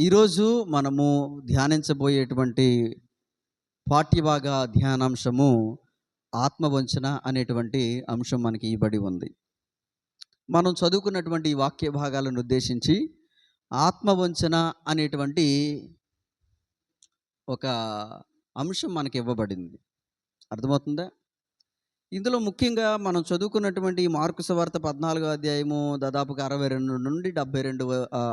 ఈరోజు మనము ధ్యానించబోయేటువంటి పాఠ్యభాగ ధ్యానాంశము ఆత్మవంచన అనేటువంటి అంశం మనకి ఇవ్వబడి ఉంది. మనం చదువుకున్నటువంటి వాక్య భాగాలను ఉద్దేశించి ఆత్మవంచన అనేటువంటి ఒక అంశం మనకి ఇవ్వబడింది. అర్థమవుతుందా? ఇందులో ముఖ్యంగా మనం చదువుకున్నటువంటి మార్కు సువార్త పద్నాలుగో అధ్యాయము దాదాపుగా అరవై రెండు నుండి డెబ్బై రెండు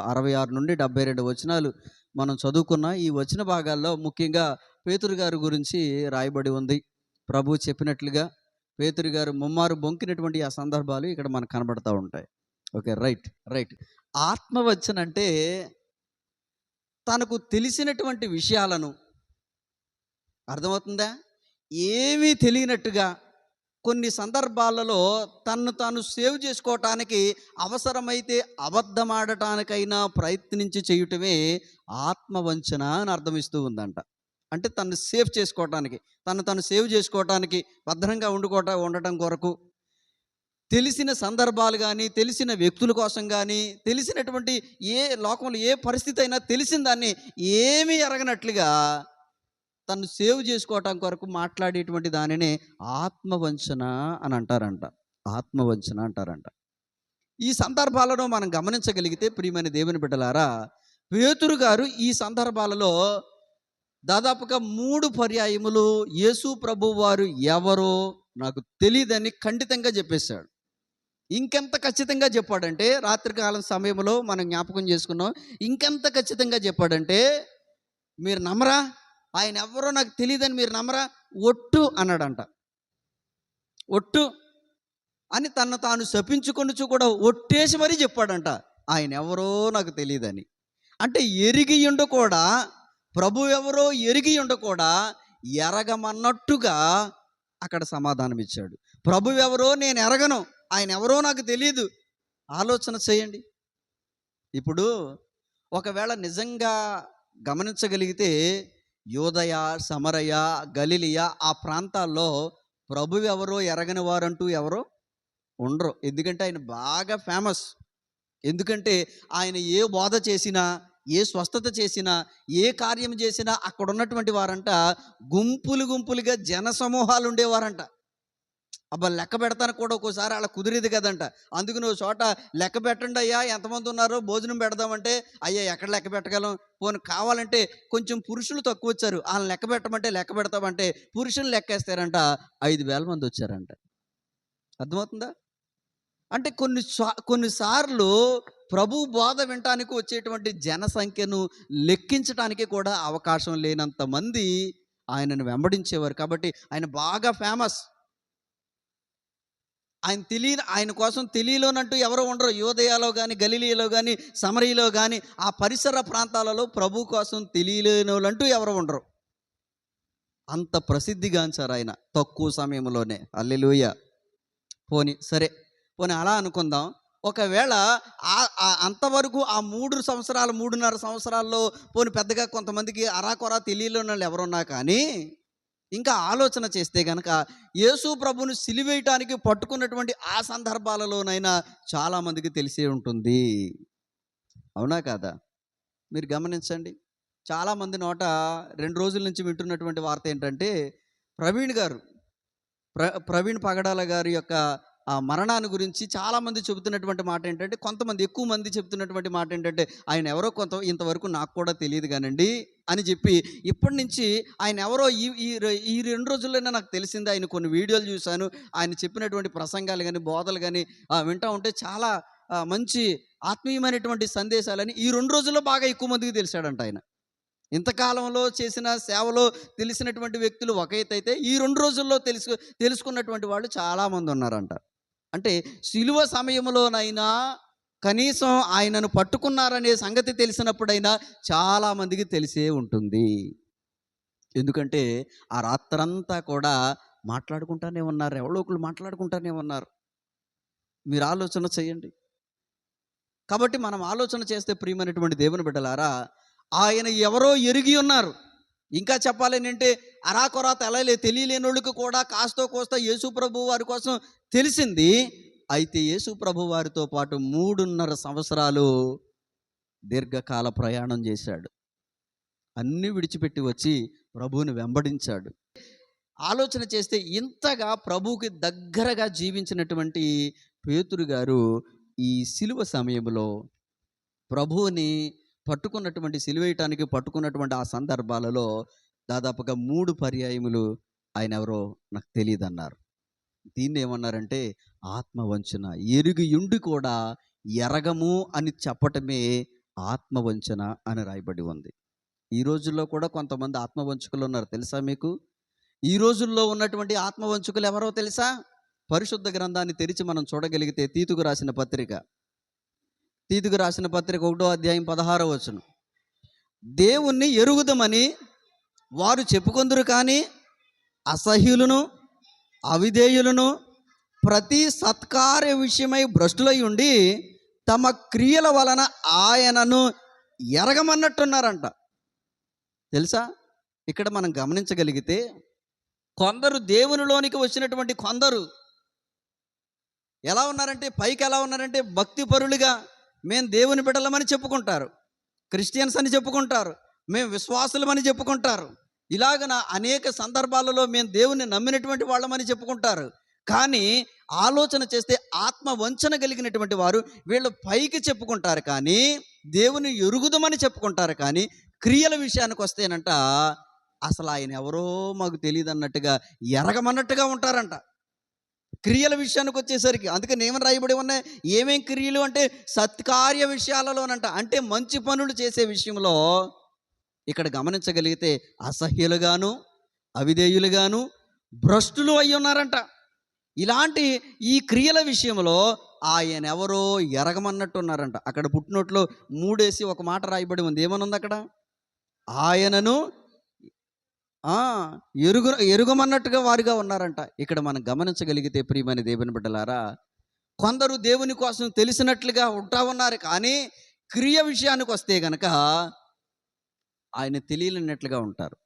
అరవై ఆరు నుండి డెబ్బై రెండు వచనాలు మనం చదువుకున్న ఈ వచన భాగాల్లో ముఖ్యంగా పేతురు గారి గురించి రాయబడి ఉంది. ప్రభు చెప్పినట్లుగా పేతురు గారు ముమ్మారు బొంకినటువంటి ఆ సందర్భాలు ఇక్కడ మనకు కనబడతా ఉంటాయి. Okay right right. ఆత్మవచన అంటే తనకు తెలిసినటువంటి విషయాలను. అర్థమవుతుందా? ఏమీ తెలియనట్టుగా కొన్ని సందర్భాలలో తన్ను తాను సేవ్ చేసుకోవటానికి అవసరమైతే అబద్ధమాడటానికైనా ప్రయత్నించి చేయటమే ఆత్మవంచన అని అర్థమిస్తూ ఉందంట. అంటే తను సేవ్ చేసుకోవటానికి తను తను సేవ్ చేసుకోవటానికి భద్రంగా ఉండుకోట ఉండటం కొరకు తెలిసిన సందర్భాలు కానీ తెలిసిన వ్యక్తుల కోసం కానీ తెలిసినటువంటి ఏ లోకంలో ఏ పరిస్థితి అయినా తెలిసిన దాన్ని ఏమీ ఎరగనట్లుగా తను సేవ్ చేసుకోవటం కొరకు మాట్లాడేటువంటి దానినే ఆత్మవంచన అని అంటారంట. ఆత్మవంచన అంటారంట. ఈ సందర్భాలను మనం గమనించగలిగితే ప్రియమైన దేవుని బిడ్డలారా పేతురు గారు ఈ సందర్భాలలో దాదాపుగా మూడు పర్యాయములు యేసు ప్రభు వారు ఎవరో నాకు తెలియదని ఖండితంగా చెప్పేశాడు. ఇంకెంత ఖచ్చితంగా చెప్పాడంటే రాత్రికాలం సమయంలో మనం జ్ఞాపకం చేసుకున్నాం. ఇంకెంత ఖచ్చితంగా చెప్పాడంటే మీరు నమ్మరా? ఆయన ఎవరో నాకు తెలియదని మీరు నమ్మరా? ఒట్టు అన్నాడంట. ఒట్టు అని తను తాను శపించుకొనుచు కూడా ఒట్టేసి మరీ చెప్పాడంట. ఆయన ఎవరో నాకు తెలియదని అంటే ఎరిగి ఉండు కూడా ప్రభు ఎవరో ఎరిగి ఉండు కూడా ఎరగమన్నట్టుగా అక్కడ సమాధానం ఇచ్చాడు ప్రభు ఎవరో నేను ఎరగను ఆయన ఎవరో నాకు తెలియదు ఆలోచన చేయండి. ఇప్పుడు ఒకవేళ నిజంగా గమనించగలిగితే యోదయ సమరయ గలిలియ ఆ ప్రాంతాల్లో ప్రభు ఎవరో ఎరగని వారంటూ ఎవరో ఉండరు. ఎందుకంటే ఆయన బాగా ఫేమస్. ఎందుకంటే ఆయన ఏ బోధ చేసినా ఏ స్వస్థత చేసినా ఏ కార్యం చేసినా అక్కడ ఉన్నటువంటి వారంట గుంపులు గుంపులుగా జన సమూహాలు ఉండేవారంట. అబ్బా లెక్క పెడతాను కూడా ఒక్కోసారి అలా కుదిరేది కదంట. అందుకు నువ్వు చోట లెక్క పెట్టండి అయ్యా ఎంతమంది ఉన్నారో భోజనం పెడదామంటే అయ్యా ఎక్కడ లెక్క పెట్టగలం? పోను కావాలంటే కొంచెం పురుషులు తక్కువ వచ్చారు. వాళ్ళని లెక్క పెట్టమంటే లెక్క పెడతామంటే పురుషులు లెక్కేస్తారంట. ఐదు వేల మంది వచ్చారంట. అర్థమవుతుందా? అంటే కొన్ని సా- కొన్నిసార్లు ప్రభు బోధ వినటానికి వచ్చేటువంటి జనసంఖ్యను లెక్కించడానికి కూడా అవకాశం లేనంత మంది ఆయనను వెంబడించేవారు. కాబట్టి ఆయన బాగా ఫేమస్ ఆయన తెలియ ఆయన కోసం తెలియలోనంటూ ఎవరు ఉండరు. యోదయాలో కానీ గలీలియలో కానీ సమరీలో కానీ ఆ పరిసర ప్రాంతాలలో ప్రభు కోసం తెలియలేని వాళ్ళంటూ ఎవరు ఉండరు. అంత ప్రసిద్ధిగాంచారు ఆయన తక్కువ సమయంలోనే. అల్లెలుయ పోని సరే. పోనీ అలా అనుకుందాం. ఒకవేళ ఆ- అంతవరకు ఆ మూడు సంవత్సరాలు మూడున్నర సంవత్సరాల్లో పోని పెద్దగా కొంతమందికి అరాకొరా తెలియలేని వాళ్ళు ఎవరున్నా కానీ ఇంకా ఆలోచన చేస్తే కనుక యేసు ప్రభుని సిలివేయటానికి పట్టుకున్నటువంటి ఆ సందర్భాలలోనైనా చాలామందికి తెలిసే ఉంటుంది. అవునా కాదా? మీరు గమనించండి. చాలామంది నోట రెండు రోజుల నుంచి వింటున్నటువంటి వార్త ఏంటంటే ప్రవీణ్ గారు ప్ర ప్రవీణ్ పగడాల గారి యొక్క మరణాన్ని గురించి చాలామంది చెబుతున్నటువంటి మాట ఏంటంటే కొంతమంది ఎక్కువ మంది చెబుతున్నటువంటి మాట ఏంటంటే ఆయన ఎవరో కొంత ఇంతవరకు నాకు కూడా తెలియదు కానండి అని చెప్పి ఇప్పటి నుంచి ఆయన ఎవరో ఈ ఈ ఈ రెండు రోజుల్లోనే నాకు తెలిసింది. ఆయన కొన్ని వీడియోలు చూశాను. ఆయన చెప్పినటువంటి ప్రసంగాలు కానీ బోధలు కానీ వింటా ఉంటే చాలా మంచి ఆత్మీయమైనటువంటి సందేశాలని ఈ రెండు రోజుల్లో బాగా ఎక్కువ మందికి తెలిసాడంట ఆయన. ఇంతకాలంలో చేసిన సేవలో తెలిసినటువంటి వ్యక్తులు ఒక అయితే ఈ రెండు రోజుల్లో తెలుసు తెలుసుకున్నటువంటి వాళ్ళు చాలామంది ఉన్నారంట. అంటే శిలువ సమయంలోనైనా కనీసం ఆయనను పట్టుకున్నారనే సంగతి తెలిసినప్పుడైనా చాలామందికి తెలిసే ఉంటుంది. ఎందుకంటే ఆ రాత్రంతా కూడా మాట్లాడుకుంటానే ఉన్నారు. ఎవరో ఒకరు మాట్లాడుకుంటానే ఉన్నారు. మీరు ఆలోచన చేయండి. కాబట్టి మనం ఆలోచన చేస్తే ప్రియమైనటువంటి దేవుని బిడ్డలారా ఆయన ఎవరో ఎరిగి ఉన్నారు. ఇంకా చెప్పాలని అంటే అరాకొరా తెలలే తెలియలేని వాళ్ళకి కూడా కాస్తో కోస్త యేసు ప్రభు వారి కోసం తెలిసింది. అయితే యేసు ప్రభు వారితో పాటు మూడున్నర సంవత్సరాలు దీర్ఘకాల ప్రయాణం చేశాడు. అన్నీ విడిచిపెట్టి వచ్చి ప్రభువుని వెంబడించాడు. ఆలోచన చేస్తే ఇంతగా ప్రభువుకి దగ్గరగా జీవించినటువంటి పేతురు గారు ఈ సిలువ సమయంలో ప్రభువుని పట్టుకున్నటువంటి సిలువేయటానికి పట్టుకున్నటువంటి ఆ సందర్భాలలో దాదాపుగా మూడు పర్యాయములు ఆయన ఎవరో నాకు తెలియదు అన్నారు దీన్ని ఏమన్నారంటే ఆత్మవంచన. ఎరుగియుండి కూడా ఎరగము అని చెప్పటమే ఆత్మవంచన అని రాయబడి ఉంది. ఈ రోజుల్లో కూడా కొంతమంది ఆత్మవంచకులు ఉన్నారు. తెలుసా మీకు? ఈ రోజుల్లో ఉన్నటువంటి ఆత్మవంచకులు ఎవరో తెలుసా? పరిశుద్ధ గ్రంథాన్ని తెరిచి మనం చూడగలిగితే తీతుకు రాసిన పత్రిక. తీతుకు రాసిన పత్రిక ఒకటో అధ్యాయం పదహారో వచనం. దేవుణ్ణి ఎరుగుదమని వారు చెప్పుకొందురు కానీ అసహ్యులను అవిధేయులను ప్రతి సత్కార్య విషయమై భ్రష్టులై ఉండి తమ క్రియల వలన ఆయనను ఎరగమన్నట్టున్నారంట. తెలుసా? ఇక్కడ మనం గమనించగలిగితే కొందరు దేవునిలోనికి వచ్చినటువంటి కొందరు ఎలా ఉన్నారంటే పైకి ఎలా ఉన్నారంటే భక్తి పరులుగా మేము దేవుని బిడ్డలమని చెప్పుకుంటారు. క్రిస్టియన్స్ అని చెప్పుకుంటారు. మేము విశ్వాసులమని చెప్పుకుంటారు. ఇలాగన అనేక సందర్భాలలో మేము దేవుని నమ్మినటువంటి వాళ్ళమని చెప్పుకుంటారు. కానీ ఆలోచన చేస్తే ఆత్మ వంచన కలిగినటువంటి వారు వీళ్ళు పైకి చెప్పుకుంటారు కానీ దేవుని ఎరుగుదమని చెప్పుకుంటారు కానీ క్రియల విషయానికి వస్తేనంట అసలు ఆయన ఎవరో మాకు తెలియదు అన్నట్టుగా ఎరగమన్నట్టుగా ఉంటారంట. క్రియల విషయానికి వచ్చేసరికి అందుకని ఏమని రాయబడి ఉన్నాయి. ఏమేం క్రియలు అంటే సత్కార్య విషయాలలోనంట. అంటే మంచి పనులు చేసే విషయంలో ఇక్కడ గమనించగలిగితే అసహ్యులుగాను అవిధేయులుగాను భ్రష్టులు అయి ఉన్నారంట. ఇలాంటి ఈ క్రియల విషయంలో ఆయన ఎవరో ఎరగమన్నట్టు ఉన్నారంట అక్కడ పుట్టినట్లు మూడేసి ఒక మాట రాయబడి ఉంది. ఏమనుంది అక్కడ? ఆయనను ఎరుగు ఎరుగమన్నట్టుగా వారుగా ఉన్నారంట. ఇక్కడ మనం గమనించగలిగితే ప్రియమైన దేవుని బిడ్డలారా కొందరు దేవుని కోసం తెలిసినట్లుగా ఉంటా ఉన్నారు కానీ క్రియ విషయానికి వస్తే గనక ఆయన తెలియలేనట్లుగా ఉంటారు.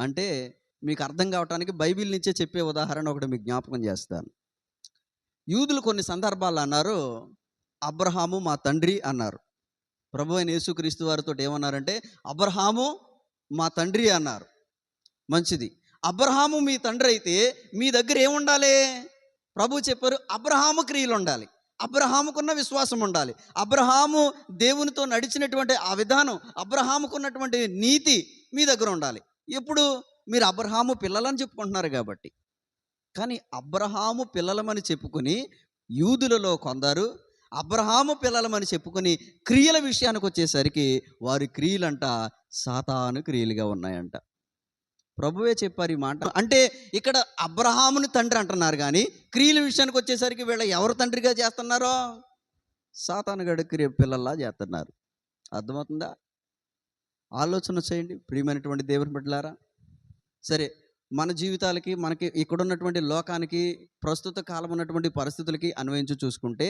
అంటే మీకు అర్థం కావటానికి బైబిల్ నుంచే చెప్పే ఉదాహరణ ఒకటి మీకు జ్ఞాపకం చేస్తాను. యూదులు కొన్ని సందర్భాలు అన్నారు అబ్రహాము మా తండ్రి అన్నారు. ప్రభు అయిన యేసుక్రీస్తు వారితో ఏమన్నారంటే అబ్రహాము మా తండ్రి అన్నారు. మంచిది. అబ్రహాము మీ తండ్రి అయితే మీ దగ్గర ఏముండాలి? ప్రభు చెప్పారు అబ్రహాము క్రియలు ఉండాలి అబ్రహాముకున్న విశ్వాసం ఉండాలి అబ్రహాము దేవునితో నడిచినటువంటి ఆ విధానం అబ్రహాముకున్నటువంటి నీతి మీ దగ్గర ఉండాలి ఎప్పుడు? మీరు అబ్రహాము పిల్లలని చెప్పుకుంటున్నారు కాబట్టి. కానీ అబ్రహాము పిల్లలమని చెప్పుకొని యూదులలో కొందరు అబ్రహాము పిల్లలమని చెప్పుకొని క్రియల విషయానికి వచ్చేసరికి వారి క్రియలంట సాతాను క్రియలుగా ఉన్నాయంట. ప్రభువే చెప్పారు ఈ మాట. అంటే ఇక్కడ అబ్రహాముని తండ్రి అంటున్నారు కానీ క్రియల విషయానికి వచ్చేసరికి వీళ్ళ ఎవరు తండ్రిగా చేస్తున్నారో? సాతానగడ క్రియ పిల్లల్లా చేస్తున్నారు. అర్థమవుతుందా? ఆలోచన చేయండి. ప్రియమైనటువంటి దేవుని బిడ్డలారా సరే మన జీవితాలకి మనకి ఇక్కడ ఉన్నటువంటి లోకానికి ప్రస్తుత కాలం ఉన్నటువంటి పరిస్థితులకి అన్వయించి చూసుకుంటే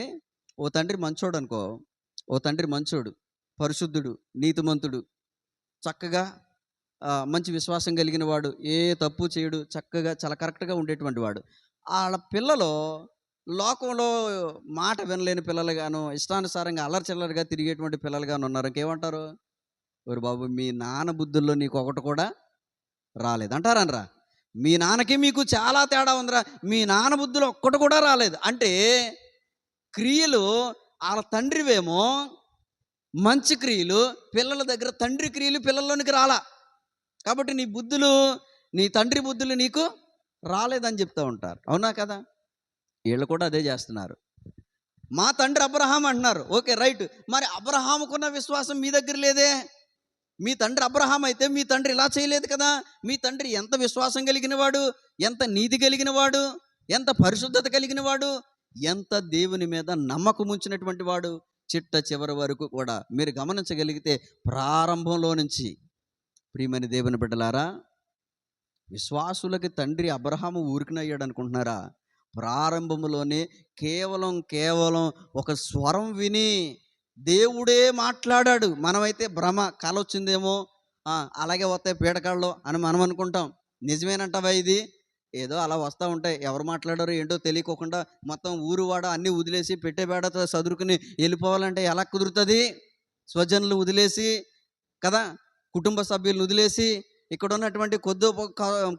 ఓ తండ్రి మంచోడు అనుకో ఓ తండ్రి మంచోడు పరిశుద్ధుడు నీతిమంతుడు చక్కగా మంచి విశ్వాసం కలిగిన వాడు ఏ తప్పు చేయడు చక్కగా చాలా కరెక్ట్గా ఉండేటువంటి వాడు. వాళ్ళ పిల్లలు లోకంలో మాట వినలేని పిల్లలుగాను ఇష్టానుసారంగా అల్లరిచిల్లరిగా తిరిగేటువంటి పిల్లలుగాను ఉన్నారు. ఇంకేమంటారు? ఓరు బాబు మీ నాన్న బుద్ధుల్లో నీకు ఒకటి కూడా రాలేదు. అంటారనరా. మీ నాన్నకి మీకు చాలా తేడా ఉందిరా. మీ నాన్న బుద్ధులు ఒక్కటి కూడా రాలేదు. అంటే క్రియలు వాళ్ళ తండ్రివేమో మంచి క్రియలు పిల్లల దగ్గర తండ్రి క్రియలు పిల్లల్లోనికి రాలా. కాబట్టి నీ బుద్ధులు నీ తండ్రి బుద్ధులు నీకు రాలేదని చెప్తూ ఉంటారు. అవునా కదా? వీళ్ళు కూడా అదే చేస్తున్నారు. మా తండ్రి అబ్రహాం అంటున్నారు. Okay right. మరి అబ్రహాముకున్న విశ్వాసం మీ దగ్గర లేదే? మీ తండ్రి అబ్రహాం అయితే మీ తండ్రి ఇలా చేయలేదు కదా? మీ తండ్రి ఎంత విశ్వాసం కలిగిన వాడు ఎంత నీతి కలిగిన వాడు ఎంత పరిశుద్ధత కలిగిన వాడు ఎంత దేవుని మీద నమ్మకం ఉంచినటువంటి వాడు? చిట్ట చివరి వరకు కూడా మీరు గమనించగలిగితే ప్రారంభంలో నుంచి ప్రియమైన దేవుని బిడ్డలారా విశ్వాసులకి తండ్రి అబ్రహాము ఊరికినయ్యాడు అనుకుంటున్నారా? ప్రారంభంలోనే కేవలం కేవలం ఒక స్వరం విని దేవుడే మాట్లాడాడు. మనమైతే భ్రమ కళ వచ్చిందేమో అలాగే వస్తాయి పీడకాళ్ళు అని మనం అనుకుంటాం. నిజమేనంటవా ఇది? ఏదో అలా వస్తూ ఉంటాయి. ఎవరు మాట్లాడారో ఏంటో తెలియకోకుండా మొత్తం ఊరు వాడ అన్నీ వదిలేసి పెట్టే బేడతో వెళ్ళిపోవాలంటే ఎలా కుదురుతుంది? స్వజనులు వదిలేసి కదా? కుటుంబ సభ్యులను వదిలేసి ఇక్కడ ఉన్నటువంటి కొద్దో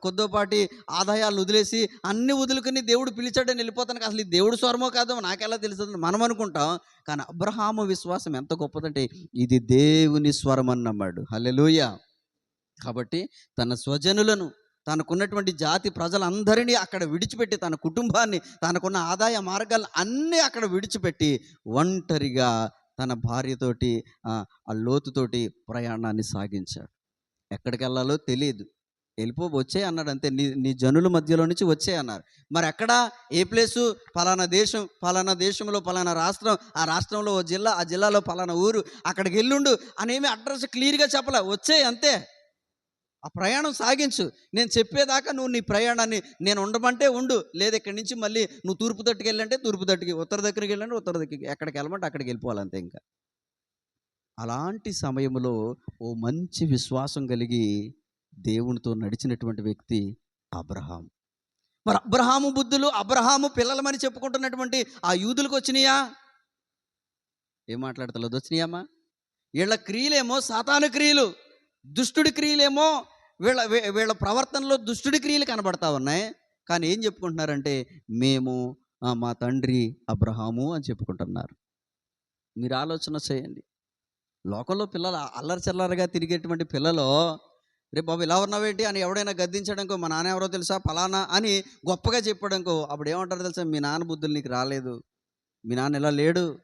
కొద్దోపాటి ఆదాయాలను వదిలేసి అన్ని వదులుకుని దేవుడు పిలిచాడని వెళ్ళిపోతానికి అసలు ఇది దేవుడు స్వరమో కాదో నాకెలా తెలుస్తుంది మనం అనుకుంటాం. కానీ అబ్రహాము విశ్వాసం ఎంత గొప్పదంటే ఇది దేవుని స్వరం అని నమ్మాడు కాబట్టి తన స్వజనులను తనకున్నటువంటి జాతి ప్రజలందరినీ అక్కడ విడిచిపెట్టి తన కుటుంబాన్ని తనకున్న ఆదాయ మార్గాలు అన్నీ అక్కడ విడిచిపెట్టి ఒంటరిగా తన భార్యతోటి ఆ లోతుతోటి ప్రయాణాన్ని సాగించాడు. ఎక్కడికి వెళ్ళాలో తెలియదు వెళ్ళిపో వచ్చే అన్నాడు అంతే. నీ నీ జనుల మధ్యలో నుంచి వచ్చే అన్నారు. మరి ఎక్కడ? ఏ ప్లేసు? ఫలానా దేశం ఫలానా దేశంలో ఫలానా రాష్ట్రం ఆ రాష్ట్రంలో ఓ జిల్లా ఆ జిల్లాలో ఫలానా ఊరు అక్కడికి వెళ్ళుండు అనేమి అడ్రస్ క్లియర్గా చెప్పలే. వచ్చే అంతే. ఆ ప్రయాణం సాగించు. నేను చెప్పేదాకా నువ్వు నీ ప్రయాణాన్ని నేను ఉండమంటే ఉండు. లేదు ఇక్కడి నుంచి మళ్ళీ నువ్వు తూర్పు తట్టుకు వెళ్ళంటే తూర్పు తట్టుకి ఉత్తర దగ్గరికి వెళ్ళంటే ఉత్తర దగ్గరికి ఎక్కడికి వెళ్ళమంటే అక్కడికి వెళ్ళిపోవాలంతే ఇంకా. అలాంటి సమయంలో ఓ మంచి విశ్వాసం కలిగి దేవునితో నడిచినటువంటి వ్యక్తి అబ్రహాం. మరి అబ్రహాము బుద్ధులు అబ్రహాము పిల్లలమని చెప్పుకుంటున్నటువంటి ఆ యూదులకు వచ్చినాయా? ఏం మాట్లాడతలేదు వచ్చినాయమ్మా? వీళ్ళ క్రియలేమో సాతాను క్రియలు దుష్టుడి క్రియలేమో వీళ్ళ వీళ్ళ ప్రవర్తనలో దుష్టుడి క్రియలు కనబడతా ఉన్నాయి. కానీ ఏం చెప్పుకుంటున్నారంటే మేము మా తండ్రి అబ్రహాము అని చెప్పుకుంటున్నారు. మీరు ఆలోచన చేయండి. లోకంలో పిల్లలు అల్లరి చిల్లరగా తిరిగేటువంటి పిల్లలు రే బాబు ఇలా ఉన్నావేంటి? అని ఎవడైనా గద్దించడంకో మా నాన్న ఎవరో తెలుసా? ఫలానా? అని గొప్పగా చెప్పడంకో అప్పుడు ఏమంటారు తెలుసా? మీ నాన్న బుద్ధులు నీకు రాలేదు. మీ నాన్న ఇలా లేడు?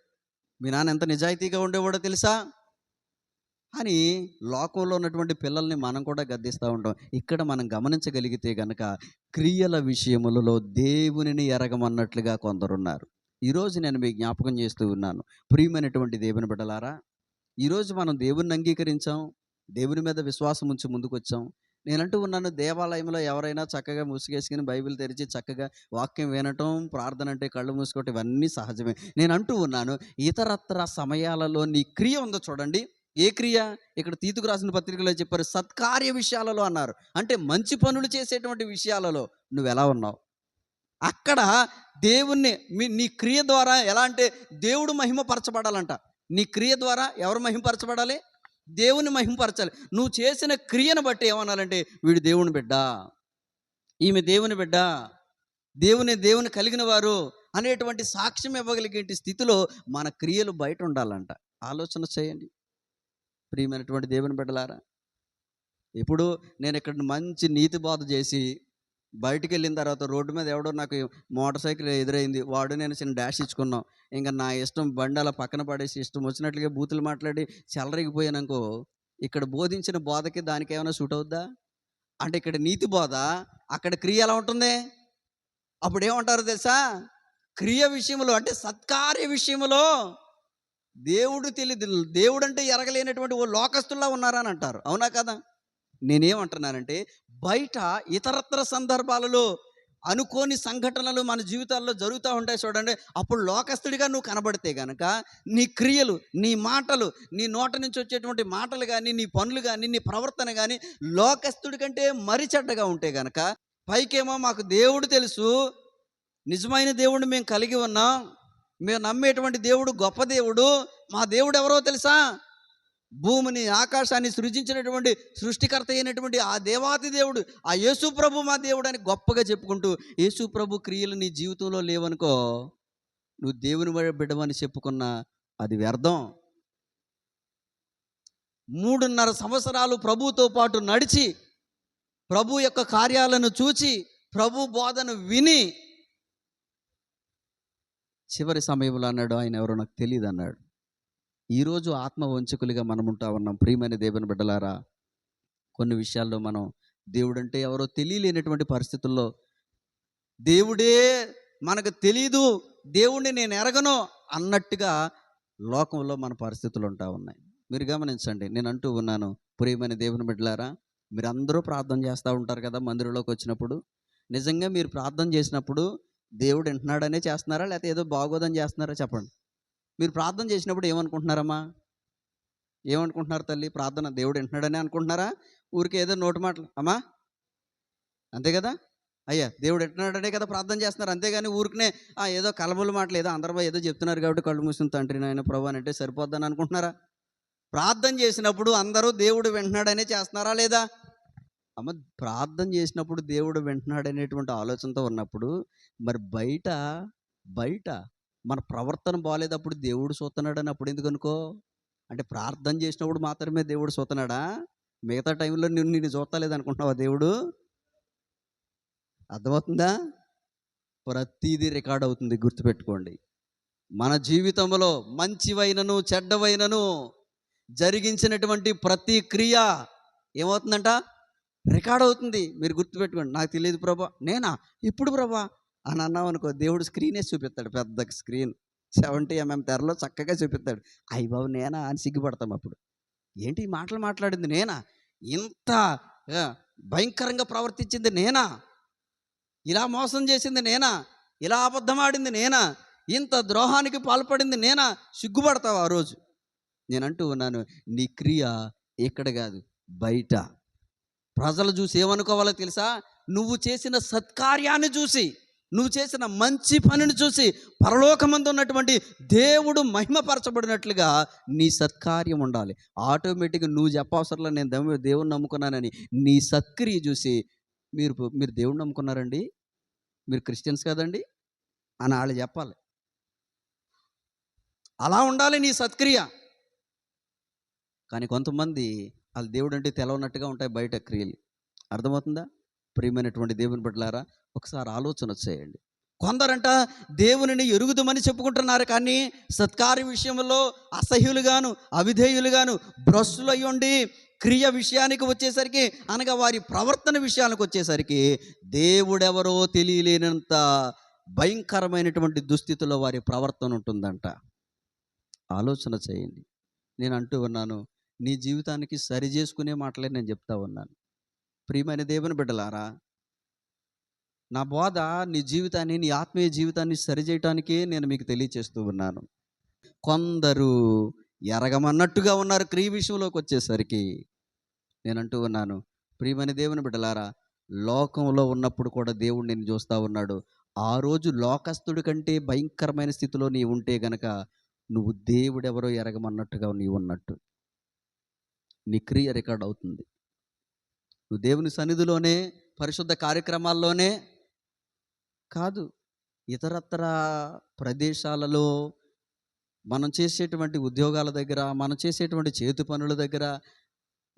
మీ నాన్న ఎంత నిజాయితీగా ఉండేవాడో తెలుసా? అని లోకంలో ఉన్నటువంటి పిల్లల్ని మనం కూడా గద్దిస్తూ ఉంటాం. ఇక్కడ మనం గమనించగలిగితే గనక క్రియల విషయములలో దేవునిని ఎరగమన్నట్లుగా కొందరున్నారు. ఈరోజు నేను మీ జ్ఞాపకం చేస్తూ ఉన్నాను. ప్రియమైనటువంటి దేవుని బిడ్డలారా ఈరోజు మనం దేవుని అంగీకరించాం దేవుని మీద విశ్వాసం ఉంచి ముందుకొచ్చాం. నేనంటూ ఉన్నాను దేవాలయంలో ఎవరైనా చక్కగా ముసుగేసుకుని బైబిల్ తెరిచి చక్కగా వాక్యం వినటం ప్రార్థన అంటే కళ్ళు మూసుకోవటం ఇవన్నీ సహజమే. నేను అంటూ ఉన్నాను ఇతరత్ర సమయాలలో నీ క్రియ ఉందో చూడండి. ఏ క్రియ? ఇక్కడ తీతుకు రాసిన పత్రికలో చెప్పారు సత్కార్య విషయాలలో అన్నారు. అంటే మంచి పనులు చేసేటువంటి విషయాలలో నువ్వు ఎలా ఉన్నావు? అక్కడ దేవుణ్ణి మీ నీ క్రియ ద్వారా ఎలా అంటే దేవుడు మహిమపరచబడాలంట నీ క్రియ ద్వారా ఎవరు మహిమపరచబడాలి దేవుని మహిమపరచాలి నువ్వు చేసిన క్రియను బట్టి ఏమనాలంటే వీడు దేవుని బిడ్డ. ఈమె దేవుని బిడ్డ. దేవుని దేవుని కలిగిన వారు అనేటువంటి సాక్ష్యం ఇవ్వగలిగే స్థితిలో మన క్రియలు బయట ఉండాలంట. ఆలోచన చేయండి. ప్రియమైనటువంటి దేవుని బిడ్డలారా ఇప్పుడు నేను ఇక్కడ మంచి నీతి బోధ చేసి బయటికి వెళ్ళిన తర్వాత రోడ్డు మీద ఎవడో నాకు మోటార్ సైకిల్ ఎదురైంది వాడు నేను చిన్న డాష్ ఇచ్చుకున్నాం. ఇంకా నా ఇష్టం బండి అలా పక్కన పడేసి ఇష్టం వచ్చినట్లుగా బూతులు మాట్లాడి చెలరిగిపోయాననుకో ఇక్కడ బోధించిన బోధకి దానికి ఏమైనా సూట్ అవుద్దా? అంటే ఇక్కడ నీతి బోధ అక్కడ క్రియ ఎలా ఉంటుంది? అప్పుడు ఏమంటారు తెలుసా? క్రియ విషయంలో అంటే సత్కార్య విషయంలో దేవుడు తెలియదు దేవుడు అంటే ఎరగలేనటువంటి ఓ లోకస్తుల్లా ఉన్నారని అంటారు అవునా కదా? నేనేమంటున్నానంటే బయట ఇతరత్ర సందర్భాలలో అనుకోని సంఘటనలు మన జీవితాల్లో జరుగుతూ ఉంటాయి చూడండి. అప్పుడు లోకస్తుడిగా నువ్వు కనబడితే గనక నీ క్రియలు నీ మాటలు నీ నోట నుంచి వచ్చేటువంటి మాటలు కానీ నీ పనులు కానీ నీ ప్రవర్తన కానీ లోకస్తుడి కంటే మరి చెడ్డగా ఉంటే గనక పైకేమో మాకు దేవుడు తెలుసు. నిజమైన దేవుడిని మేము కలిగి ఉన్నాం. మేము నమ్మేటువంటి దేవుడు గొప్ప దేవుడు. మా దేవుడు ఎవరో తెలుసా? భూమిని ఆకాశాన్ని సృజించినటువంటి సృష్టికర్త అయినటువంటి ఆ దేవాతి దేవుడు. ఆ యేసు ప్రభు మా దేవుడు అని గొప్పగా చెప్పుకుంటూ యేసు ప్రభు క్రియలు నీ జీవితంలో లేవనుకో నువ్వు దేవుని వ- బిడ్డవని చెప్పుకున్నా అది వ్యర్థం. మూడున్నర సంవత్సరాలు ప్రభుతో పాటు నడిచి ప్రభు యొక్క కార్యాలను చూచి ప్రభు బోధను విని చివరి సమయంలో అన్నాడు ఆయన ఎవరో నాకు తెలియదు అన్నాడు. ఈరోజు ఆత్మ వంచకులుగా మనం ఉంటా ఉన్నాం ప్రియమైన దేవుని బిడ్డలారా కొన్ని విషయాల్లో మనం దేవుడంటే ఎవరో తెలియలేనటువంటి పరిస్థితుల్లో దేవుడే మనకు తెలీదు దేవుణ్ణి నేను ఎరగను అన్నట్టుగా లోకంలో మన పరిస్థితులు ఉంటా ఉన్నాయి. మీరు గమనించండి నేను అంటూ ఉన్నాను ప్రియమైన దేవుని బిడ్డలారా మీరు అందరూ ప్రార్థన చేస్తూ ఉంటారు కదా మందిరంలోకి వచ్చినప్పుడు. నిజంగా మీరు ప్రార్థన చేసినప్పుడు దేవుడు వింటున్నాడనే చేస్తున్నారా? లేకపోతే ఏదో బాగోదని చేస్తున్నారా చెప్పండి. మీరు ప్రార్థన చేసినప్పుడు ఏమనుకుంటున్నారమ్మా? ఏమనుకుంటున్నారు తల్లి? ప్రార్థన దేవుడు వింటున్నాడని అనుకుంటున్నారా? ఊరికే ఏదో నోటి మాటలు అమ్మా! అంతే కదా? అయ్యా దేవుడు వింటున్నాడనే కదా ప్రార్థన చేస్తున్నారు. అంతేగాని ఊరికనే "ఆ, ఏదో కలబుల మాటలు ఏదో అందరూ ఏదో చెప్తున్నారు కాబట్టి కళ్ళు మూసిన తండ్రి నాయన ప్రభు అని అంటే సరిపోద్దని అనుకుంటున్నారా? ప్రార్థన చేసినప్పుడు అందరూ దేవుడు వింటున్నాడనే చేస్తున్నారా లేదా? అమ్మ ప్రార్థన చేసినప్పుడు దేవుడు వింటున్నాడు అనేటువంటి ఆలోచనతో ఉన్నప్పుడు మరి బయట బయట మన ప్రవర్తన బాగాలేదప్పుడు దేవుడు చూస్తున్నాడని అప్పుడు ఎందుకు అనుకో? అంటే ప్రార్థన చేసినప్పుడు మాత్రమే దేవుడు చూస్తున్నాడా మిగతా టైంలో నేను నిన్ను చూస్తలేదు అనుకుంటున్నావా దేవుడు? అర్థమవుతుందా? ప్రతిదీ రికార్డ్ అవుతుంది గుర్తుపెట్టుకోండి. మన జీవితంలో మంచివైనను చెడ్డవైనను జరిగించినటువంటి ప్రతి క్రియ ఏమవుతుందంట? రికార్డ్ అవుతుంది. మీరు గుర్తుపెట్టుకోండి. నాకు తెలియదు ప్రభా. నేనా? ఇప్పుడు ప్రభా. అని అన్నావు అనుకో దేవుడు స్క్రీనే చూపిస్తాడు. పెద్ద స్క్రీన్. సెవెంటీ ఎంఎం తెరలో చక్కగా చూపిస్తాడు. అయ్యి బాబు నేనా? అని సిగ్గుపడతాం అప్పుడు. ఏంటి ఈ మాటలు మాట్లాడింది? నేనా? ఇంత భయంకరంగా ప్రవర్తించింది నేనా? ఇలా మోసం చేసింది నేనా? ఇలా అబద్ధమాడింది నేనా? ఇంత ద్రోహానికి పాల్పడింది నేనా? సిగ్గుపడతావు ఆ రోజు. నేను అంటూ ఉన్నాను నీ క్రియ ఇక్కడ కాదు బయట. ప్రజలు చూసి ఏమనుకోవాలో తెలుసా? నువ్వు చేసిన సత్కార్యాన్ని చూసి నువ్వు చేసిన మంచి పనిని చూసి పరలోకమందు ఉన్నటువంటి దేవుడు మహిమపరచబడినట్లుగా నీ సత్కార్యం ఉండాలి. ఆటోమేటిక్గా నువ్వు చెప్పవసరంలో నేను దేవు- దేవుణ్ణి నమ్ముకున్నానని నీ సత్క్రియ చూసి మీరు మీరు దేవుణ్ణి నమ్ముకున్నారండి? మీరు క్రిస్టియన్స్ కదండి? అని వాళ్ళు చెప్పాలి. అలా ఉండాలి నీ సత్క్రియ. కానీ కొంతమంది వాళ్ళ దేవుడు అంటే తెలవనట్టుగా ఉంటాయి బయట క్రియలు. అర్థమవుతుందా? ప్రియమైనటువంటి దేవుని బిడ్డలారా ఒకసారి ఆలోచన చేయండి కొందరంట దేవునిని ఎరుగుదమని చెప్పుకుంటున్నారు కానీ సత్కార్య విషయంలో అసహ్యులుగాను అవిధేయులుగాను భ్రష్టులు అయ్యుండి క్రియ విషయానికి వచ్చేసరికి అనగా వారి ప్రవర్తన విషయానికి వచ్చేసరికి దేవుడెవరో తెలియలేనంత భయంకరమైనటువంటి దుస్థితిలో వారి ప్రవర్తన ఉంటుందంట. ఆలోచన చేయండి. నేను అంటూ ఉన్నాను నీ జీవితానికి సరి చేసుకునే మాటలే నేను చెప్తా ఉన్నాను. ప్రియమైన దేవుని బిడ్డలారా నా బోధ నీ జీవితాన్ని నీ ఆత్మీయ జీవితాన్ని సరిచేయటానికే నేను మీకు తెలియచేస్తూ ఉన్నాను. కొందరు ఎరగమన్నట్టుగా ఉన్నారు క్రియ విషయంలోకి వచ్చేసరికి. నేను అంటూ ఉన్నాను ప్రియమైన దేవుని బిడ్డలారా లోకంలో ఉన్నప్పుడు కూడా దేవుడు నేను చూస్తూ ఉన్నాడు. ఆ రోజు లోకస్తుడి కంటే భయంకరమైన స్థితిలో నీవు ఉంటే గనక నువ్వు దేవుడెవరో ఎరగమన్నట్టుగా నీవు ఉన్నట్టు. నీ క్రియ రికార్డ్ అవుతుంది. నువ్వు దేవుని సన్నిధిలోనే పరిశుద్ధ కార్యక్రమాల్లోనే కాదు ఇతరత్ర ప్రదేశాలలో మనం చేసేటువంటి ఉద్యోగాల దగ్గర మనం చేసేటువంటి చేతి పనుల దగ్గర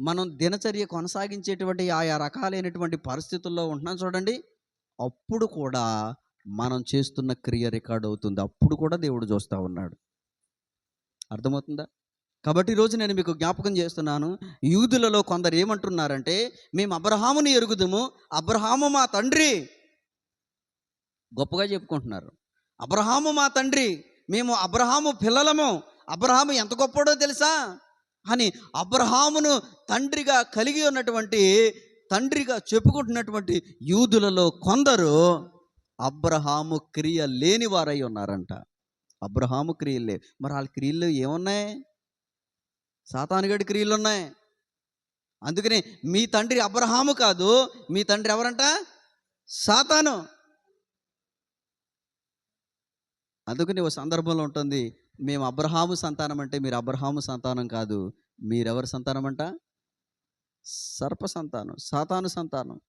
మనం దినచర్య కొనసాగించేటువంటి ఆయా రకాలైనటువంటి పరిస్థితుల్లో ఉంటున్నాం చూడండి. అప్పుడు కూడా మనం చేస్తున్న క్రియ రికార్డ్ అవుతుంది. అప్పుడు కూడా దేవుడు చూస్తూ ఉన్నాడు. అర్థమవుతుందా? కాబట్టి ఈరోజు నేను మీకు జ్ఞాపకం చేస్తున్నాను యూదులలో కొందరు ఏమంటున్నారంటే మేము అబ్రహాముని ఎరుగుదుము అబ్రహాము మా తండ్రి. గొప్పగా చెప్పుకుంటున్నారు. అబ్రహాము మా తండ్రి మేము అబ్రహాము పిల్లలము అబ్రహాము ఎంత గొప్పడో తెలుసా? అని అబ్రహామును తండ్రిగా కలిగి ఉన్నటువంటి తండ్రిగా చెప్పుకుంటున్నటువంటి యూదులలో కొందరు అబ్రహాము క్రియ లేని వారై ఉన్నారంట. అబ్రహాము క్రియలు లేవు. మరి వాళ్ళ క్రియలు ఏమున్నాయి? సాతానుగడి క్రియలు ఉన్నాయి అందుకని మీ తండ్రి అబ్రహాము కాదు మీ తండ్రి ఎవరంట? సాతాను. అందుకని ఒక సందర్భంలో ఉంటుంది మేము అబ్రహాము సంతానం అంటే మీరు అబ్రహాము సంతానం కాదు మీరెవరి సంతానం అంట సర్ప సంతానం సాతాను సంతానం.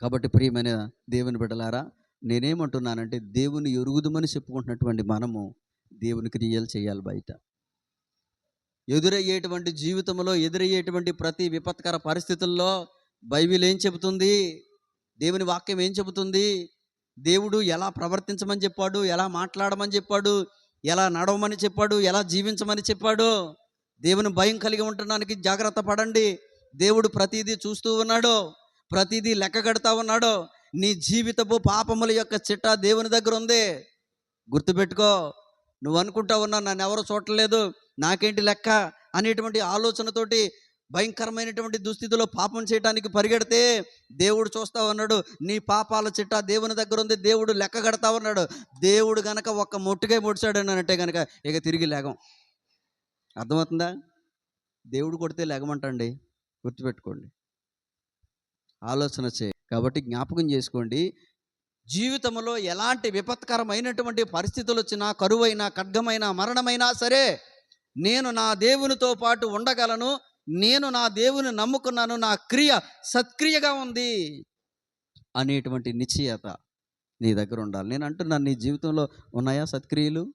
కాబట్టి ప్రియమైన దేవుని బిడ్డలారా నేనేమంటున్నానంటే దేవుని ఎరుగుదమని చెప్పుకుంటున్నటువంటి మనము దేవుని క్రియలు చేయాలి బయట. ఎదురయ్యేటువంటి జీవితంలో ఎదురయ్యేటువంటి ప్రతి విపత్కర పరిస్థితుల్లో బైబిల్ ఏం చెబుతుంది? దేవుని వాక్యం ఏం చెబుతుంది? దేవుడు ఎలా ప్రవర్తించమని చెప్పాడు? ఎలా మాట్లాడమని చెప్పాడు? ఎలా నడవమని చెప్పాడు? ఎలా జీవించమని చెప్పాడు? దేవుని భయం కలిగి ఉండడానికి జాగ్రత్త పడండి. దేవుడు ప్రతిదీ చూస్తూ ఉన్నాడు. ప్రతిదీ లెక్క కడతా ఉన్నాడు. నీ జీవితపు పాపముల యొక్క చిట్టా దేవుని దగ్గర ఉంది. గుర్తుపెట్టుకో. నువ్వు అనుకుంటా ఉన్నా నన్ను ఎవరు చూడలేదు నాకేంటి లెక్క అనేటువంటి ఆలోచనతోటి భయంకరమైనటువంటి దుస్థితిలో పాపం చేయడానికి పరిగెడితే దేవుడు చూస్తా ఉన్నాడు నీ పాపాల చిట్టా దేవుని దగ్గర ఉంది దేవుడు లెక్క కడతా ఉన్నాడు. దేవుడు గనక ఒక్క మొట్టుగా ముడిచాడు అని అంటే గనక ఇక తిరిగి లేగం. అర్థమవుతుందా? దేవుడు కొడితే లేగమంటండి గుర్తుపెట్టుకోండి. ఆలోచన చేయి. కాబట్టి జ్ఞాపకం చేసుకోండి జీవితంలో ఎలాంటి విపత్కరమైనటువంటి పరిస్థితులు వచ్చినా కరువైనా ఖడ్గమైనా మరణమైనా సరే నేను నా దేవునితో పాటు ఉండగలను నేను నా దేవుని నమ్ముకున్నాను నా క్రియ సత్క్రియగా ఉంది అనేటువంటి నిశ్చయత నీ దగ్గర ఉండాలి. నేను అంటున్నాను నీ జీవితంలో ఉన్నాయా సత్క్రియలు?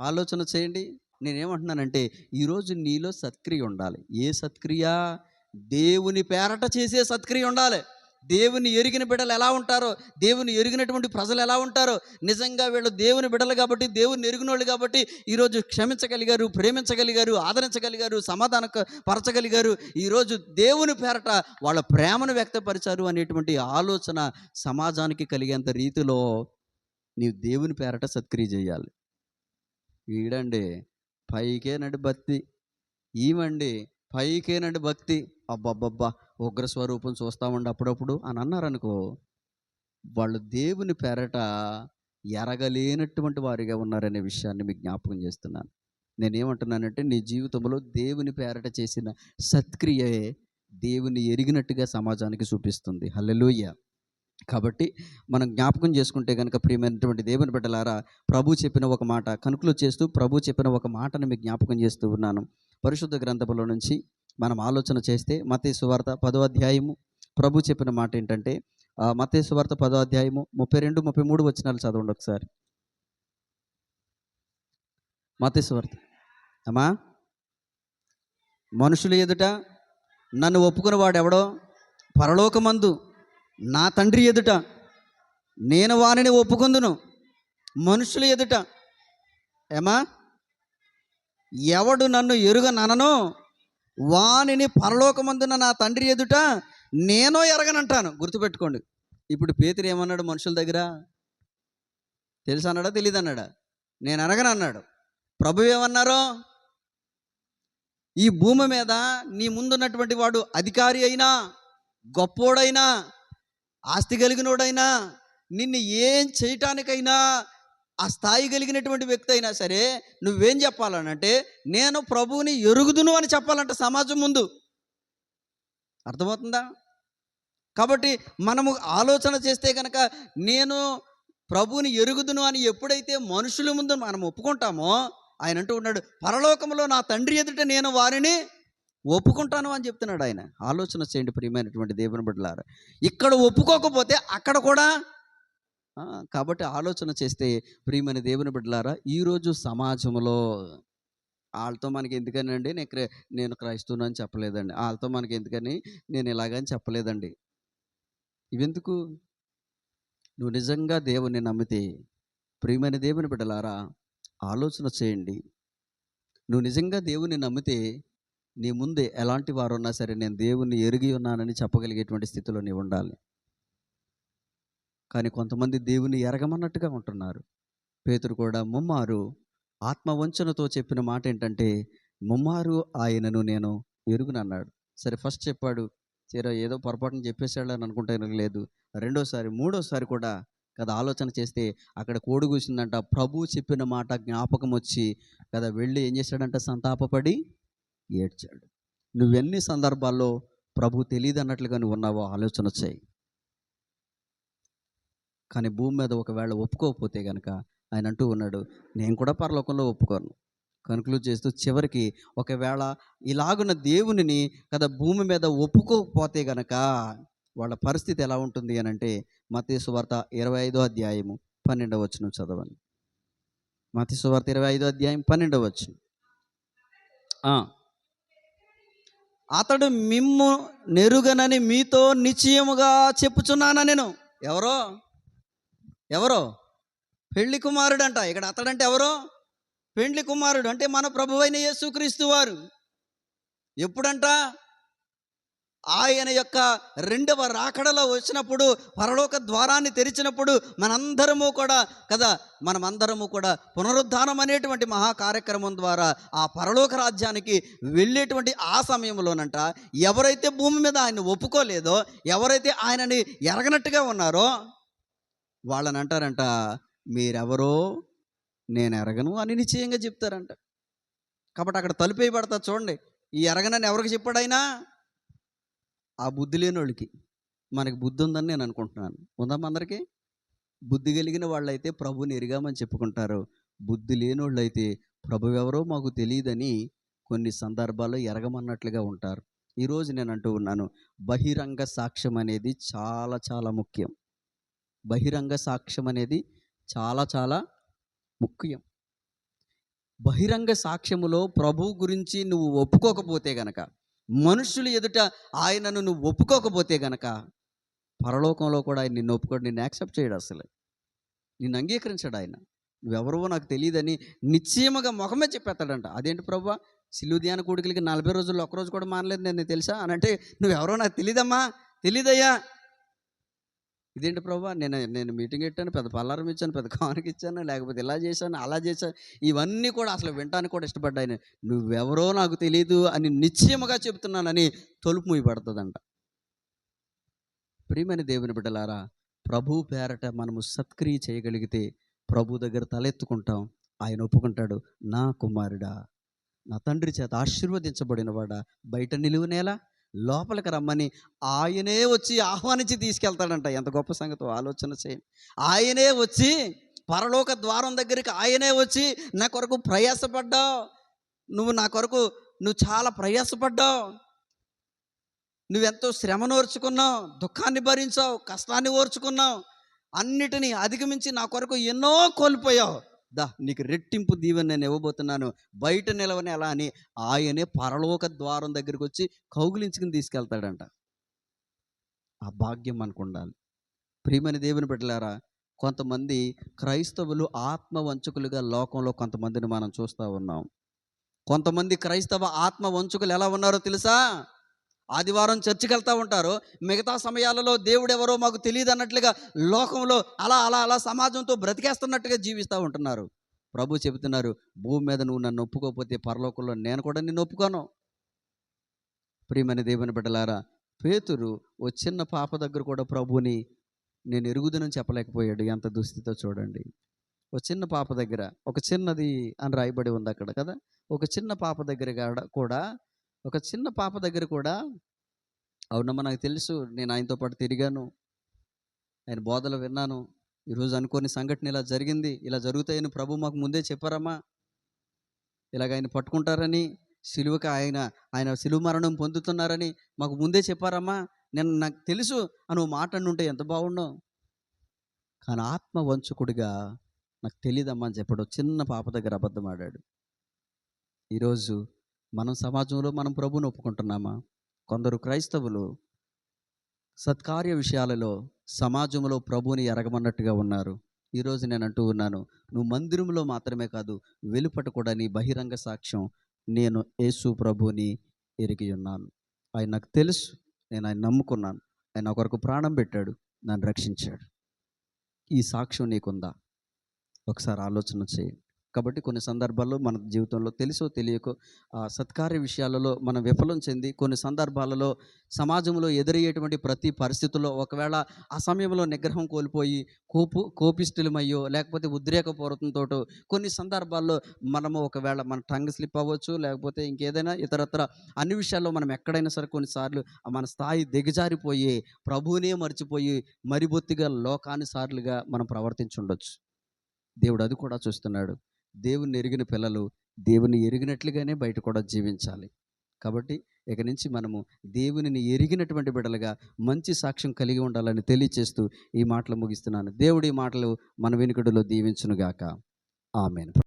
ఆలోచన చేయండి. నేనేమంటున్నానంటే ఈరోజు నీలో సత్క్రియ ఉండాలి. ఏ సత్క్రియ? దేవుని పేరట చేసే సత్క్రియ ఉండాలి. దేవుని ఎరిగిన బిడ్డలు ఎలా ఉంటారో దేవుని ఎరిగినటువంటి ప్రజలు ఎలా ఉంటారో నిజంగా వీళ్ళు దేవుని బిడ్డలు కాబట్టి దేవుని ఎరిగిన వాళ్ళు కాబట్టి ఈరోజు క్షమించగలిగారు ప్రేమించగలిగారు ఆదరించగలిగారు సమాధాన పరచగలిగారు ఈరోజు దేవుని పేరట వాళ్ళ ప్రేమను వ్యక్తపరిచారు అనేటువంటి ఆలోచన సమాజానికి కలిగేంత రీతిలో నీవు దేవుని పేరట సత్క్రియ చేయాలి. ఈడండి పైకేనండి భక్తి. ఈవండి పైకేనండి భక్తి. అబ్బబ్బబ్బా ఉగ్ర స్వరూపం చూస్తామండి అప్పుడప్పుడు అని అన్నారనుకో వాళ్ళు దేవుని పేరట ఎరగలేనటువంటి వారిగా ఉన్నారనే విషయాన్ని మీకు జ్ఞాపకం చేస్తున్నాను. నేనేమంటున్నానంటే నీ జీవితంలో దేవుని పేరట చేసిన సత్క్రియే దేవుని ఎరిగినట్టుగా సమాజానికి చూపిస్తుంది. హల్లెలూయ. కాబట్టి మనం జ్ఞాపకం చేసుకుంటే కనుక ప్రియమైనటువంటి దేవుని బిడ్డలారా ప్రభు చెప్పిన ఒక మాట కనుకలు చేస్తూ ప్రభు చెప్పిన ఒక మాటను మీకు జ్ఞాపకం చేస్తూ ఉన్నాను. పరిశుద్ధ గ్రంథములో నుంచి మనం ఆలోచన చేస్తే మతే సువార్త పదో అధ్యాయము ప్రభు చెప్పిన మాట ఏంటంటే మతే సువార్త పదో అధ్యాయము ముప్పై రెండు ముప్పై మూడు వచ్చినాలు చదవండి ఒకసారి. మతే సువార్త అమ్మా మనుషులు ఎదుట నన్ను ఒప్పుకున్న వాడెవడో? పరలోకమందు నా తండ్రి ఎదుట నేను వానిని ఒప్పుకుందును. మనుషుల ఎదుట. ఏమా ఎవడు నన్ను ఎరుగనననో వానిని పరలోకమందున నా తండ్రి ఎదుట నేనో ఎరగనంటాను. గుర్తుపెట్టుకోండి. ఇప్పుడు పేతురు ఏమన్నాడు మనుషుల దగ్గర? తెలుసు అన్నాడా? తెలియదు అన్నాడా? నేను అడగనన్నాడు ప్రభు ఏమన్నారో? ఈ భూమి మీద నీ ముందున్నటువంటి వాడు అధికారి అయినా గొప్పోడైనా ఆస్తి కలిగినోడైనా నిన్ను ఏం చేయటానికైనా ఆ స్థాయి కలిగినటువంటి వ్యక్తి అయినా సరే నువ్వేం చెప్పాలనంటే నేను ప్రభువుని ఎరుగుదును అని చెప్పాలంట సమాజం ముందు. అర్థమవుతుందా? కాబట్టి మనము ఆలోచన చేస్తే కనుక నేను ప్రభువుని ఎరుగుదును అని ఎప్పుడైతే మనుషుల ముందు మనం ఒప్పుకుంటామో ఆయన అంటూ ఉన్నాడు పరలోకంలో నా తండ్రి ఎదుట నేను వారిని ఒప్పుకుంటాను అని చెప్తున్నాడు ఆయన. ఆలోచన చేయండి ప్రియమైనటువంటి దేవుని బిడ్డలారా. ఇక్కడ ఒప్పుకోకపోతే అక్కడ కూడా కాబట్టి ఆలోచన చేస్తే ప్రియమైన దేవుని బిడ్డలారా ఈరోజు సమాజంలో వాళ్ళతో మనకి ఎందుకనండి నేను నేను క్రైస్తవుని అని చెప్పలేదండి. వాళ్ళతో మనకి ఎందుకని నేను ఇలాగని చెప్పలేదండి. ఇవెందుకు? నువ్వు నిజంగా దేవుని నమ్మితే ప్రియమైన దేవుని బిడ్డలారా ఆలోచన చేయండి. నువ్వు నిజంగా దేవుని నమ్మితే నీ ముందే ఎలాంటి వారు ఉన్నా సరే నేను దేవుణ్ణి ఎరిగి ఉన్నానని చెప్పగలిగేటువంటి స్థితిలో నీవు ఉండాలి. కానీ కొంతమంది దేవుని ఎరగమన్నట్టుగా ఉంటున్నారు. పేతురు కూడా ముమ్మారు ఆత్మవంచనతో చెప్పిన మాట ఏంటంటే ముమ్మారు ఆయనను నేను ఎరుగునన్నాడు. సరే ఫస్ట్ చెప్పాడు సరే ఏదో పొరపాటున చెప్పేశాడు అని అనుకుంటాను లేదు. రెండోసారి మూడోసారి కూడా కదా ఆలోచన చేస్తే అక్కడ కోడి కూసిందంట. ప్రభు చెప్పిన మాట జ్ఞాపకం వచ్చి కదా వెళ్ళి ఏం చేశాడంట? సంతాపపడి ఏడ్చాడు. నువ్వెన్ని సందర్భాల్లో ప్రభు తెలియదు అన్నట్లుగా నువ్వు ఉన్నావో ఆలోచన వచ్చాయి కానీ భూమి మీద ఒకవేళ ఒప్పుకోకపోతే కనుక ఆయన అంటూ ఉన్నాడు నేను కూడా పరలోకంలో ఒప్పుకోను. కన్క్లూడ్ చేస్తూ చివరికి ఒకవేళ ఇలాగున్న దేవునిని కదా భూమి మీద ఒప్పుకోకపోతే గనక వాళ్ళ పరిస్థితి ఎలా ఉంటుంది అని అంటే మతేశ్వార్త ఇరవై ఐదో అధ్యాయము పన్నెండవ వచనం చదవండి. మతేశ్వార్త ఇరవై ఐదో అధ్యాయం పన్నెండవ వచనం. అతడు మిమ్ము నెరుగనని మీతో నిశ్చయముగా చెప్పుచున్నానా నేను? ఎవరో? ఎవరో? పెళ్ళి కుమారుడు అంట ఇక్కడ అతడంటే ఎవరో? పెండ్లి కుమారుడు. అంటే మన ప్రభువైన యేసుక్రీస్తు వారు. ఎప్పుడంట? ఆయన యొక్క రెండవ రాకడలో వచ్చినప్పుడు పరలోక ద్వారాన్ని తెరిచినప్పుడు మనందరము కూడా కదా మనమందరము కూడా పునరుద్ధానం అనేటువంటి మహా కార్యక్రమం ద్వారా ఆ పరలోక రాజ్యానికి వెళ్ళేటువంటి ఆ సమయంలోనంట ఎవరైతే భూమి మీద ఆయన ఒప్పుకోలేదో ఎవరైతే ఆయనని ఎరగనట్టుగా ఉన్నారో వాళ్ళని అంటారంట మీరెవరో నేను ఎరగను అని నిశ్చయంగా చెప్తారంట. కాబట్టి అక్కడ తలుపు వేయబడతా చూడండి ఈ ఎరగనని ఎవరికి చెప్పాడైనా? ఆ బుద్ధి లేని వాళ్ళకి మనకి బుద్ధి ఉందని నేను అనుకుంటున్నాను. ఉందా అందరికీ? బుద్ధి కలిగిన వాళ్ళైతే ప్రభుని ఎరిగామని చెప్పుకుంటారు. బుద్ధి లేని వాళ్ళు అయితే ప్రభు ఎవరో మాకు తెలియదని కొన్ని సందర్భాల్లో ఎరగమన్నట్లుగా ఉంటారు. ఈరోజు నేను అంటూ ఉన్నాను బహిరంగ సాక్ష్యం అనేది చాలా చాలా ముఖ్యం. బహిరంగ సాక్ష్యం అనేది చాలా చాలా ముఖ్యం. బహిరంగ సాక్ష్యములో ప్రభు గురించి నువ్వు ఒప్పుకోకపోతే గనక మనుషులు ఎదుట ఆయనను నువ్వు ఒప్పుకోకపోతే గనక పరలోకంలో కూడా ఆయన నిన్ను ఒప్పుకోడు నిన్ను యాక్సెప్ట్ చేయడు అసలు. నిన్ను అంగీకరించాడు ఆయన. నువ్వెవరో నాకు తెలియదని నిశ్చయముగా ముఖమే చెప్పేస్తాడంట. అదేంటి ప్రభు? సిలుధ్యాన కూడికలకి నలభై రోజుల్లో ఒక్కరోజు కూడా మానలేదు నేను తెలుసా? అని అంటే నువ్వెవరో నాకు తెలియదమ్మా తెలియదయ్యా ఇదేంటి ప్రభా? నేను నేను మీటింగ్ పెట్టాను పెద్ద పల్లారం ఇచ్చాను పెద్ద కానుక ఇచ్చాను లేకపోతే ఇలా చేశాను అలా చేశాను ఇవన్నీ కూడా అసలు వినటానికి కూడా ఇష్టపడ్డాయి నువ్వెవరో నాకు తెలియదు అని నిశ్చయముగా చెప్తున్నానని తలుపు మూయబడుతుందంట ప్రియమైన దేవుని బిడ్డలారా ప్రభు పేరట మనము సత్క్రియ చేయగలిగితే ప్రభు దగ్గర తలెత్తుకుంటాం. ఆయన ఒప్పుకుంటాడు నా కుమారుడా నా తండ్రి చేత ఆశీర్వదించబడినవాడా బయట నిలువనేలా లోపలికి రమ్మని ఆయనే వచ్చి ఆహ్వానించి తీసుకెళ్తాడంట. ఎంత గొప్ప సంగతో ఆలోచన చేయండి. ఆయనే వచ్చి పరలోక ద్వారం దగ్గరికి ఆయనే వచ్చి నా కొరకు ప్రయాసపడ్డావు. నువ్వు నా కొరకు నువ్వు చాలా ప్రయాసపడ్డావు. నువ్వెంతో శ్రమను ఓర్చుకున్నావు దుఃఖాన్ని భరించావు. కష్టాన్ని ఓర్చుకున్నావు. అన్నిటినీ అధిగమించి నా కొరకు ఎన్నో కోల్పోయావు. దా నీకు రెట్టింపు దీవెన నేను ఇవ్వబోతున్నాను. బయట నిలవని ఎలా అని ఆయనే పరలోక ద్వారం దగ్గరికి వచ్చి కౌగిలించుకుని తీసుకెళ్తాడంట. ఆ భాగ్యం మనకు ఉండాలి ప్రియమైన దేవుని పెట్టలేరా కొంతమంది క్రైస్తవులు ఆత్మ వంచకులుగా లోకంలో కొంతమందిని మనం చూస్తూ ఉన్నాం. కొంతమంది క్రైస్తవ ఆత్మ వంచుకులు ఎలా ఉన్నారో తెలుసా? ఆదివారం చర్చికి వెళ్తూ ఉంటారు. మిగతా సమయాలలో దేవుడు ఎవరో మాకు తెలియదు అన్నట్లుగా లోకంలో అలా అలా అలా సమాజంతో బ్రతికేస్తున్నట్టుగా జీవిస్తూ ఉంటున్నారు. ప్రభు చెబుతున్నారు భూమి మీద నువ్వు నన్ను ఒప్పుకోకపోతే పరలోకంలో నేను కూడా నిన్ను ఒప్పుకోను. ప్రియమైన దేవుని బిడ్డలారా పేతురు ఓ చిన్న పాప దగ్గర కూడా ప్రభుని నేను ఎరుగుదనని చెప్పలేకపోయాడు. ఎంత దుస్థితో చూడండి. ఒక చిన్న పాప దగ్గర ఒక చిన్నది అని రాయబడి ఉంది అక్కడ కదా? ఒక చిన్న పాప దగ్గర కాడ- కూడా ఒక చిన్న పాప దగ్గర కూడా అవునమ్మా నాకు తెలుసు. నేను ఆయనతో పాటు తిరిగాను. ఆయన బోధలు విన్నాను. ఈరోజు అనుకోని సంఘటన ఇలా జరిగింది. ఇలా జరుగుతాయని ప్రభు మాకు ముందే చెప్పారమ్మా. ఇలాగ ఆయన పట్టుకుంటారని సిలువకి ఆయన ఆయన సిలువ మరణం పొందుతున్నారని మాకు ముందే చెప్పారమ్మా. నేను నాకు తెలుసు. అని మాట ఉంటే ఎంత బాగుండో. కానీ ఆత్మ వంచకుడిగా నాకు తెలియదమ్మా అని చెప్పాడు. చిన్న పాప దగ్గర అబద్ధం ఆడాడు. ఈరోజు మనం సమాజంలో మనం ప్రభుని ఒప్పుకుంటున్నామా? కొందరు క్రైస్తవులు సత్కార్య విషయాలలో సమాజంలో ప్రభుని ఎరగమన్నట్టుగా ఉన్నారు. ఈరోజు నేను అంటూ ఉన్నాను నువ్వు మందిరంలో మాత్రమే కాదు వెలుపట కూడా నీ బహిరంగ సాక్ష్యం నేను యేసు ప్రభుని ఎరిగి ఉన్నాను. ఆయన నాకు తెలుసు నేను ఆయన నమ్ముకున్నాను. ఆయన ఒకరికి ప్రాణం పెట్టాడు నన్ను రక్షించాడు. ఈ సాక్ష్యం నీకుందా? ఒకసారి ఆలోచన చేయండి కాబట్టి కొన్ని సందర్భాల్లో మన జీవితంలో తెలుసో తెలియకో ఆ సత్కార్య విషయాలలో మనం విఫలం చెంది కొన్ని సందర్భాలలో సమాజంలో ఎదురయ్యేటువంటి ప్రతి పరిస్థితుల్లో ఒకవేళ ఆ సమయంలో నిగ్రహం కోల్పోయి కోపు కోపిష్ఠులమయ్యో లేకపోతే ఉద్రేకపూర్వకంతో కొన్ని సందర్భాల్లో మనము ఒకవేళ మన టంగ్ స్లిప్ అవ్వచ్చు లేకపోతే ఇంకేదైనా ఇతరత్ర అన్ని విషయాల్లో మనం ఎక్కడైనా సరే కొన్నిసార్లు మన స్థాయి దిగజారిపోయి ప్రభువునే మర్చిపోయి మరిబొత్తిగా లోకానుసార్లుగా మనం ప్రవర్తించుండొచ్చు. దేవుడు అది కూడా చూస్తున్నాడు. దేవుని ఎరిగిన పిల్లలు దేవుని ఎరిగినట్లుగానే బయట కూడా జీవించాలి. కాబట్టి ఇక నుంచి మనము దేవునిని ఎరిగినటువంటి బిడ్డలుగా మంచి సాక్ష్యం కలిగి ఉండాలని తెలియచేస్తూ ఈ మాటలు ముగిస్తున్నాను. దేవుడి మాటలు మన వెనుకడులో దీవించునుగాక. ఆమెను.